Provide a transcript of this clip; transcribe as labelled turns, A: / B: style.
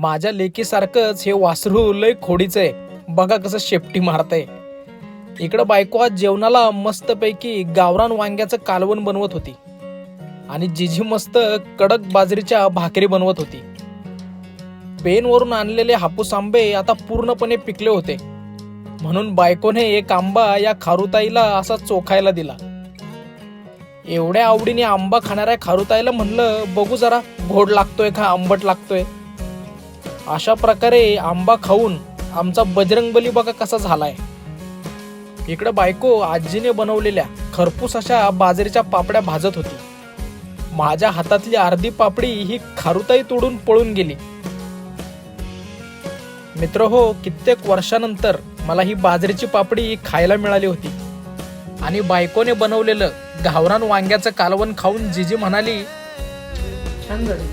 A: माझ्या लेकीसारखंच हे वासरू लय खोडीचं आहे. बघा कसं शेपटी मारतंय. इकडं बायको आज जेवणाला मस्तपैकी गावरान वांग्याचं कालवण बनवत होती. आणि जिजी मस्त कडक बाजरीच्या भाकरी बनवत होती. पेनवरून आणलेले हापूस आंबे आता पूर्णपणे पिकले होते. म्हणून बायकोने एक आंबा या खारुताईला असा चोखायला दिला. एवढ्या आवडीने आंबा खाणाऱ्या खारुताईला म्हणलं बघू जरा घोड लागतोय का आंबट लागतोय? अशा प्रकारे आंबा खाऊन आमचा बजरंगबली बघा कसा झालाय. इकडं बायको आजीने बनवलेल्या खरपूस अशा बाजरीच्या पापड्या भाजत होती. माझ्या हातातली अर्धी पापडी ही खारुताई तोडून पळून गेली. मित्र हो कित्येक वर्षानंतर मला ही बाजरीची पापडी खायला मिळाली होती. आणि बायकोने बनवलेलं गावरान वांग्याचं कालवण खाऊन जिजी म्हणाली
B: छान झाली.